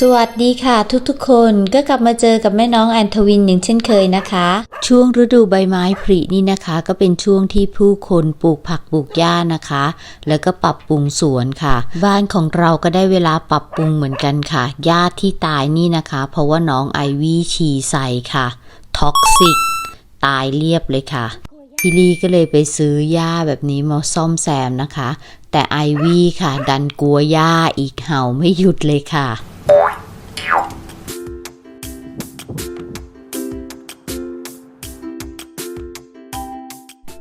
สวัสดีค่ะทุกๆคนก็กลับมาเจอกับแม่น้องแอนทวินอย่างเช่นเคยนะคะ ช่วงฤดูใบไม้ผลินี่นะคะ ก็เป็นช่วงที่ผู้คนปลูกผักปลูกหญ้านะคะ แล้วก็ปรับปรุงสวนค่ะ บ้านของเราก็ได้เวลาปรับปรุงเหมือนกันค่ะหญ้าที่ตายนี่นะคะ เพราะว่าน้องไอวี่ฉี่ใส่ค่ะท็อกซิกตายเรียบเลยค่ะพี่ลี่ก็เลยไปซื้อหญ้าแบบนี้มาซ่อมแซมนะคะ แต่ไอวี่ค่ะ ดันกลัวหญ้าอีกเห่าไม่หยุดเลยค่ะ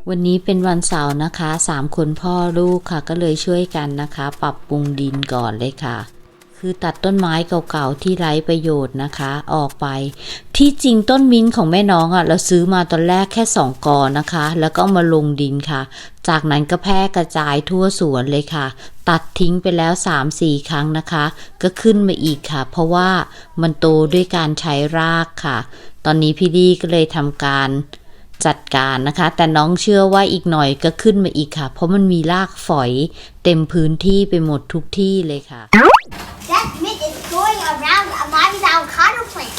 วันนี้เป็นวันเสาร์นะคะสามคนพ่อลูกค่ะ ก็เลยช่วยกันนะคะ ปรับปรุงดินก่อนเลยค่ะ คือตัดต้นไม้เก่าๆที่ไร้ประโยชน์นะคะ ออกไป ที่จริงต้นมิ้นท์ของแม่น้องอะ่ะ เราซื้อมาตอนแรกแค่สองกอนะคะ แล้วก็มาลงดินค่ะ จากนั้นก็แพร่กระจายทั่วสวนเลยค่ะ ตัดทิ้งไปแล้ว 3-4 ครั้งนะคะ ก็ขึ้นมาอีกค่ะ เพราะว่ามันโตด้วยการใช้รากค่ะ ตอนนี้พี่ดีก็เลยทำการ จัดการนะคะ แต่น้องเชื่อว่าอีกหน่อยก็ขึ้นมาอีกค่ะ เพราะมันมีรากฝอยเต็มพื้นที่ไปหมดทุกที่เลยค่ะ That mitt is going around Amani's avocado plant.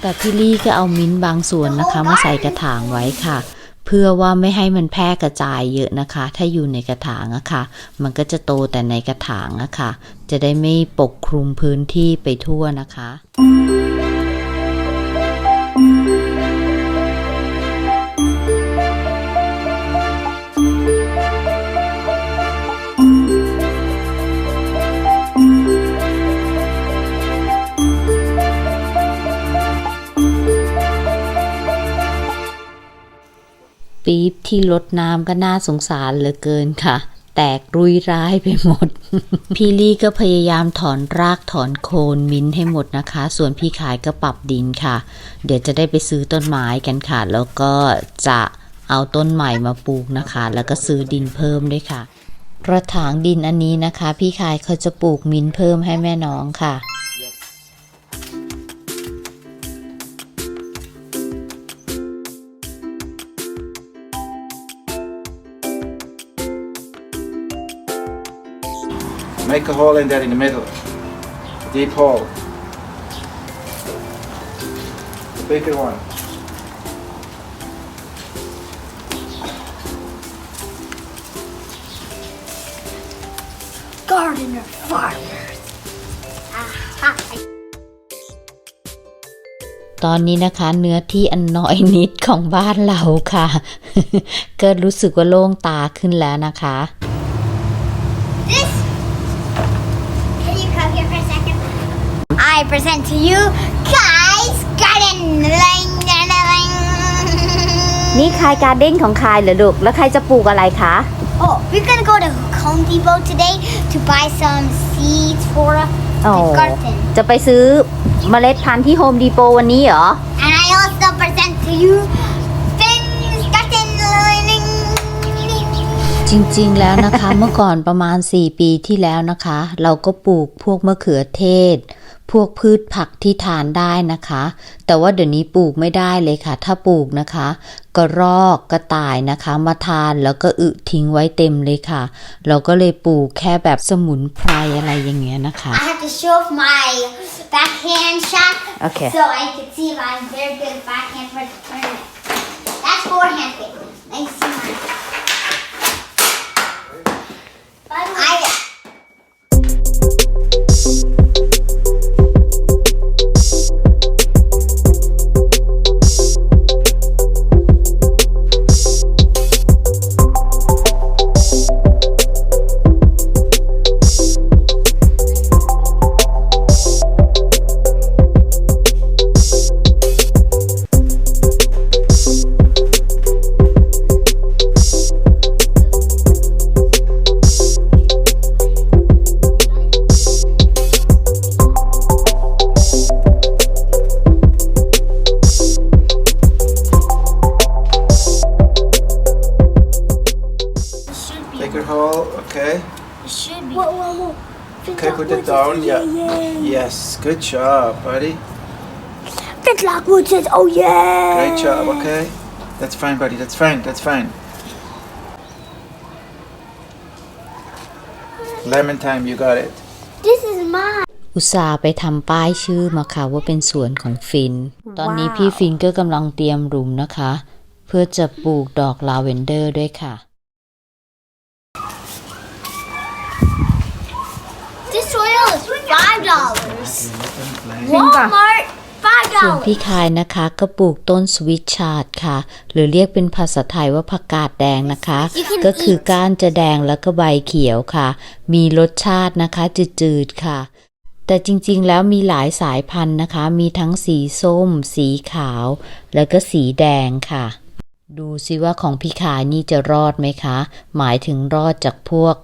แต่พี่ลี่ก็เอามิ้นท์บางส่วนนะคะ มาใส่กระถางไว้ค่ะ เพื่อว่าไม่ให้มันแพร่กระจายเยอะนะคะ ถ้าอยู่ในกระถางอะค่ะ มันก็จะโตแต่ในกระถางอะค่ะ จะได้ไม่ปกคลุมพื้นที่ไปทั่วนะคะ ปี๊บที่ลดน้ำก็น่าสงสารเหลือเกินค่ะ แตกรุยร้ายไปหมด พี่ลี่ก็พยายามถอนรากถอนโคนมิ้นท์ให้หมดนะคะ ส่วนพี่ขายก็ปรับดินค่ะ เดี๋ยวจะได้ไปซื้อต้นไม้กันค่ะ แล้วก็จะเอาต้นใหม่มาปลูกนะคะ แล้วก็ซื้อดินเพิ่มด้วยค่ะ กระถางดินอันนี้นะคะ พี่ขายเขาจะปลูกมิ้นท์เพิ่มให้แม่น้องค่ะ Make a hole in there in the middle. A deep hole. A bigger one. Gardener farmers. Aha. ตอนนี้นะคะเนื้อที่อันน้อยนิดของบ้านเราค่ะ ก็รู้สึกว่าโล่งตาขึ้นแล้วนะคะ This. Can you come here for a second? I present to you Kai's Garden. นี่คายการ์เด้นของคายเหรอลูก แล้วใครจะปลูกอะไรคะ Oh, we're gonna go to Home Depot today to buy some seeds for the garden. จะไปซื้อเมล็ดพันธุ์ที่โฮมดีโปวันนี้เหรอ And I also present to you Finn's Garden. จริงๆ แล้วนะคะ เมื่อก่อนประมาณ 4 ปีที่แล้วนะคะ เราก็ปลูกพวกมะเขือเทศ พวกพืชผักที่ทานได้นะคะ แต่ว่าเดี๋ยวนี้ปลูกไม่ได้เลยค่ะ ถ้าปลูกนะคะ กระรอกกระต่ายนะคะ มาทานแล้วก็อึทิ้งไว้เต็มเลยค่ะ เราก็เลยปลูกแค่แบบสมุนไพรอะไรอย่างเงี้ยนะคะ I have to show off my backhand shot Okay. so I can see if I'm very good at backhand for the tournament. That's forehand hole, okay. should be. Whoa, whoa, whoa. Okay, put it down. Yeah. Yes, good job, buddy. Fit Lockwood says, oh yeah. Great job, okay? That's fine, buddy. That's fine. That's fine. Lemon time, you got it. This is mine. อุตส่าห์ไปทำป้ายชื่อมาค่ะว่าเป็นสวนของฟิน ตอนนี้พี่ฟินก็กำลังเตรียมหลุมนะคะ เพื่อจะปลูกดอกลาเวนเดอร์ด้วยค่ะ This soil is five dollars. จริงป่ะ Walmart five ส่วน dollars. พี่คายนะคะก็ปลูกต้นสวิตชาร์ดค่ะ หรือเรียกเป็นภาษาไทยว่าผักกาดแดงนะคะ You can ก็คือก้านจะแดงแล้วก็ใบเขียวค่ะ มีรสชาตินะคะจืดๆค่ะ แต่จริงๆแล้วมีหลายสายพันธุ์นะคะ มีทั้งสีส้ม สีขาว แล้วก็สีแดงค่ะ ดูสิว่าของพี่ขายนี่จะรอดไหมคะ หมายถึงรอดจากพวก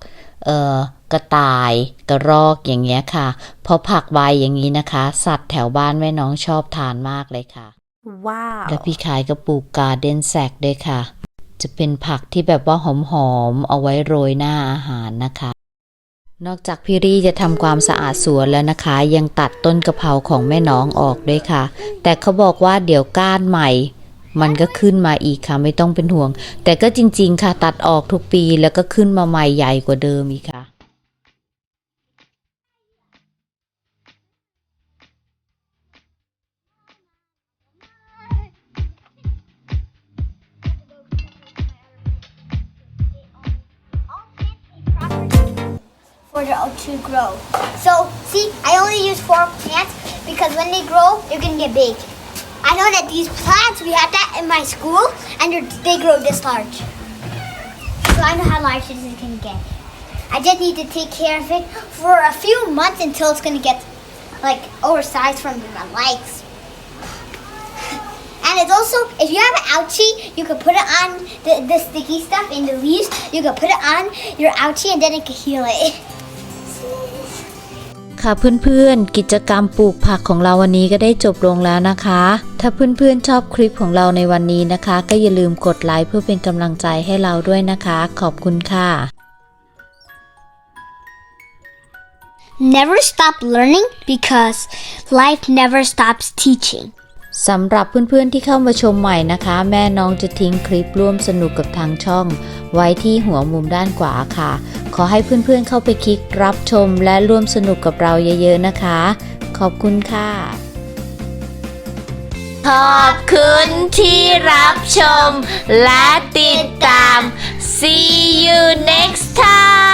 เอ่อ กระต่ายกระรอกอย่างเงี้ยค่ะเพราะผักใบอย่างนี้นะคะ สัตว์แถวบ้านแม่น้องชอบทานมากเลยค่ะ ว้าวและพี่ขายก็ปลูกการ์เดนแซกด้วยค่ะ จะเป็นผักที่แบบว่าหอมๆเอาไว้โรยหน้าอาหารนะคะนอกจากพี่รี่จะทำความสะอาดสวนแล้วนะคะ ยังตัดต้นกะเพราของแม่น้องออกด้วยค่ะ แต่เขาบอกว่าเดี๋ยวก้านใหม่ มันก็ขึ้นมาอีกค่ะไม่ต้องเป็นห่วง แต่ก็จริง ๆ ค่ะตัดออกทุกปีแล้วก็ขึ้นมาใหม่ใหญ่กว่าเดิมอีกค่ะ to grow. So see, I only use four plants because when they grow, they're gonna get big. I know that these plants we have that in my school, and they grow this large. So I know how large this is gonna get. I just need to take care of it for a few months until it's gonna get like oversized from my legs. And it's also, if you have an ouchie, you can put it on the, the sticky stuff in the leaves. You can put it on your ouchie and then it can heal it. ค่ะเพื่อนๆ กิจกรรมปลูกผักของเราวันนี้ก็ได้จบลงแล้วนะคะ ถ้าเพื่อนๆชอบคลิปของเราในวันนี้นะคะ ก็อย่าลืมกดไลค์เพื่อเป็นกำลังใจให้เราด้วยนะคะ ขอบคุณค่ะ Never stop learning because life never stops teaching. สำหรับเพื่อนๆที่เข้ามาชมใหม่นะคะ แม่น้องจะทิ้งคลิปร่วมสนุกกับทางช่อง ไว้ที่หัวมุมด้านขวาค่ะ ขอให้เพื่อนๆเข้าไปคลิกรับชมและร่วมสนุกกับเราเยอะๆนะคะ ขอบคุณค่ะ ขอบคุณที่รับชมและติดตาม See you next time